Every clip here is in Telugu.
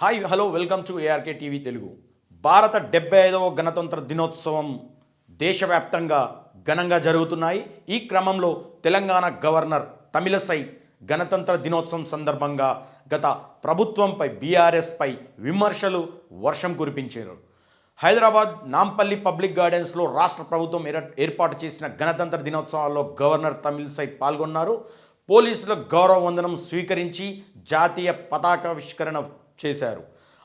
Hi hello welcome to ARK TV Telugu భారత డెబ్బై ఐదవ గణతంత్ర దినోత్సవం దేశవ్యాప్తంగా ఘనంగా జరుగుతున్నాయి. ఈ క్రమంలో తెలంగాణ గవర్నర్ తమిళసై గణతంత్ర దినోత్సవం సందర్భంగా గత ప్రభుత్వంపై బీఆర్ఎస్పై విమర్శలు వర్షం కురిపించారు. హైదరాబాద్ నాంపల్లి పబ్లిక్ గార్డెన్స్లో రాష్ట్ర ప్రభుత్వం ఏర్పాటు చేసిన గణతంత్ర దినోత్సవాల్లో గవర్నర్ తమిళసై పాల్గొన్నారు. పోలీసుల గౌరవ వందనం స్వీకరించి జాతీయ పతాకావిష్కరణ చేశారు.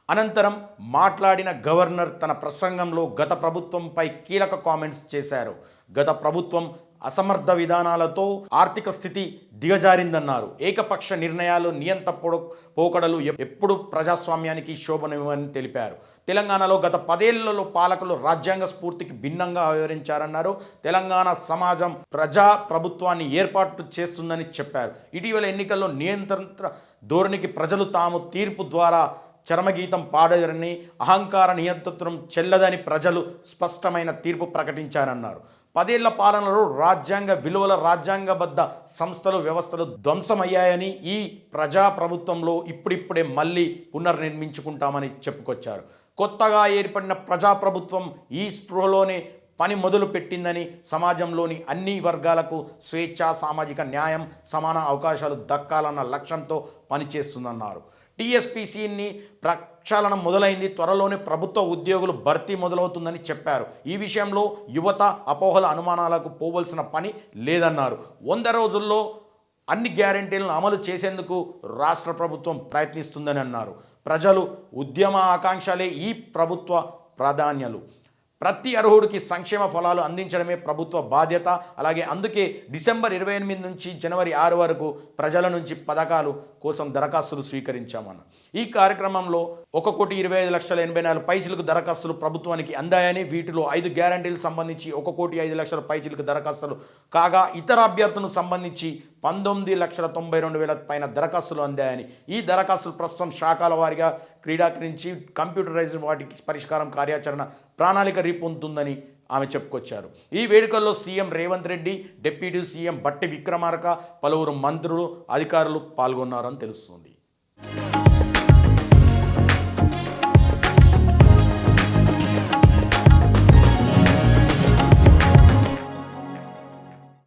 అనంతరం మాట్లాడిన గవర్నర్ తన ప్రసంగంలో గత ప్రభుత్వంపై కీలక కామెంట్స్ చేశారు. గత ప్రభుత్వం అసమర్థ విధానాలతో ఆర్థిక స్థితి దిగజారిందన్నారు. ఏకపక్ష నిర్ణయాలు నియంత పోకడలు ఎప్పుడు ప్రజాస్వామ్యానికి శోభనమని తెలిపారు. తెలంగాణలో గత పదేళ్ళలో పాలకులు రాజ్యాంగ స్ఫూర్తికి భిన్నంగా వ్యవహరించారన్నారు. తెలంగాణ సమాజం ప్రజా ప్రభుత్వాన్ని ఏర్పాటు చేస్తుందని చెప్పారు. ఇటీవల ఎన్నికల్లో నియంత్రణ ధోరణికి ప్రజలు తాము తీర్పు ద్వారా చరమగీతం పాడారని అహంకార నియంత్రణం చెల్లదని ప్రజలు స్పష్టమైన తీర్పు ప్రకటించారన్నారు. పదేళ్ళ పాలనలో రాజ్యాంగ విలువల రాజ్యాంగబద్ధ సంస్థలు వ్యవస్థలు ధ్వంసమయ్యాయని ఈ ప్రజా ప్రభుత్వంలో ఇప్పుడిప్పుడే మళ్ళీ పునర్నిర్మించుకుంటామని చెప్పుకొచ్చారు. కొత్తగా ఏర్పడిన ప్రజాప్రభుత్వం ఈ స్పృహలోనే పని మొదలు పెట్టిందని సమాజంలోని అన్ని వర్గాలకు స్వేచ్ఛ సామాజిక న్యాయం సమాన అవకాశాలు దక్కాలన్న లక్ష్యంతో పనిచేస్తుందన్నారు. టీఎస్పీసీని ప్రక్షాళన మొదలైంది. త్వరలోనే ప్రభుత్వ ఉద్యోగులు భర్తీ మొదలవుతుందని చెప్పారు. ఈ విషయంలో యువత అపోహల అనుమానాలకు పోవలసిన పని లేదన్నారు. వంద రోజుల్లో అన్ని గ్యారంటీలను అమలు చేసేందుకు రాష్ట్ర ప్రభుత్వం ప్రయత్నిస్తుందని అన్నారు. ప్రజలు ఉద్యమ ఆకాంక్షలే ఈ ప్రభుత్వ ప్రాధాన్యాలు. ప్రతి అర్హుడికి సంక్షేమ ఫలాలు అందించడమే ప్రభుత్వ బాధ్యత. అలాగే అందుకే డిసెంబర్ ఇరవై ఎనిమిది నుంచి జనవరి ఆరు వరకు ప్రజల నుంచి పథకాలు కోసం దరఖాస్తులు స్వీకరించామన్న. ఈ కార్యక్రమంలో ఒక కోటి ఇరవై ఐదు లక్షల ఎనభై నాలుగు పైచిలకు దరఖాస్తులు ప్రభుత్వానికి అందాయని వీటిలో ఐదు గ్యారంటీలకు సంబంధించి ఒక కోటి ఐదు లక్షల పైచిలకు దరఖాస్తులు కాగా ఇతర అభ్యర్థులకు సంబంధించి పంతొమ్మిది లక్షల తొంభై రెండు వేల పైన దరఖాస్తులు అందాయని. ఈ దరఖాస్తులు ప్రస్తుతం శాఖల వారీగా క్రీడాకరించి కంప్యూటరైజ్డ్ వాటికి పరిష్కారం కార్యాచరణ ప్రణాళిక రీపొందుతుందని ఆమె చెప్పుకొచ్చారు. ఈ వేడుకల్లో CM Revanth Reddy deputy CM Bhatti Vikramarka పలువురు మంత్రులు అధికారులు పాల్గొన్నారని తెలుస్తుంది.